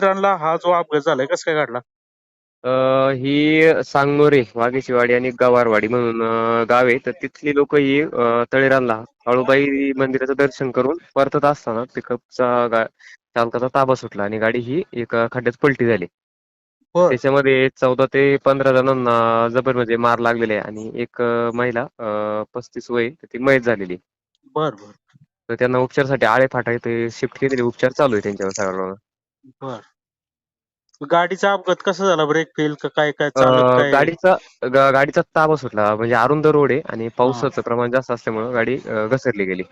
तळेरानला हा जो अपघात झालाय कसं काय घडला? अ, ही सांगमोरे वाघेशीवाडी आणि गवारवाडी म्हणून अ, गाव आहे. तर तिथली लोक ही अ, तळेरानला काळूबाई मंदिराचं दर्शन करून परतत असताना पिकअपचा गा चालकाचा ताबा सुटला आणि गाडी ही एका खड्ड्यात पलटी झाली. बर. त्याच्यामध्ये चौदा ते पंधरा जणांना जबर म्हणजे मार लागलेले आहे आणि एक अ, महिला पस्तीस वय तर ती मयत झालेली आहे. बर बर. तर त्यांना उपचारासाठी आळे फाटा इथे शिफ्ट केलेले उपचार चालू आहे त्यांच्यावर सगळ्यांना बर. गाडीचा अपघात कसा झाला ब्रेक फेल का काय काय अ, चालक काय? गाडीचा गा- गाडीचा ताबा सुटला. म्हणजे अरुंद रोड आहे आणि पावसाचं प्रमाण जास्त असल्यामुळे गाडी अ, घसरली गेली.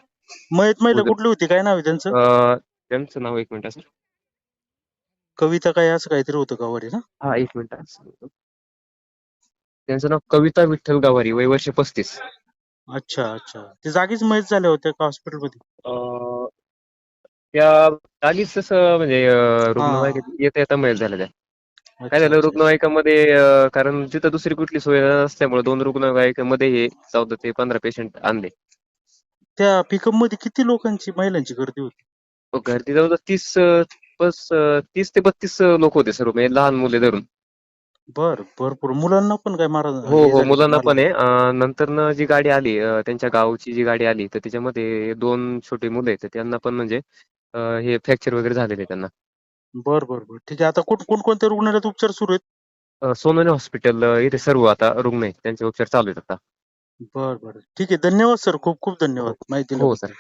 मयत महिला उद्या- कुठली होती? काय नाव आहे त्यांचं? अ, त्यांचं नाव एक मिनिट सर कविता काय असं काहीतरी होतं का वरी ना? हा एक मिनिट सांगतो. त्यांचं नाव कविता विठ्ठल गावारी वय वर्ष पस्तीस. अच्छा अच्छा. ते जागीच मयत झाल्या होत्या का हॉस्पिटलमध्ये अ, त्या जागीच तसं म्हणजे अ, रुग्णवाहिकेत येता येता त्या काय झालं. रुग्णवाहिकामध्ये अ, कारण तिथं दुसरी कुठली सोय नसल्यामुळे दोन रुग्णवाहिकेमध्ये हे चौदा ते पंधरा पेशंट आणले. त्या पिकअपमध्ये किती लोकांची महिलांची गर्दी होती? मग गर्दी जवळजवळ तीस अ, बस अ, तीस ते बत्तीस लोक होते सर्व म्हणजे लहान मुले धरून. बर भरपूर. मुलांना पण काय मारा हो हो मुलांना पण आहे. अ, नंतर जी गाडी आली अ, त्यांच्या गावची जी गाडी आली तर त्याच्यामध्ये दोन छोटे मुलं आहेत तर त्यांना पण म्हणजे अ, हे फ्रॅक्चर वगैरे झालेले आहे त्यांना. बर बर बर. ठीक आहे. आता कोण कोणकोणत्या रुग्णालयात उपचार सुरू आहेत? अ, सोनवणे हॉस्पिटल अ, इथे सर्व आता रुग्ण आहेत. त्यांचे उपचार चालू आहेत आता. बर बर. ठीक आहे. धन्यवाद सर. खूप खूप धन्यवाद. माहिती हो सर.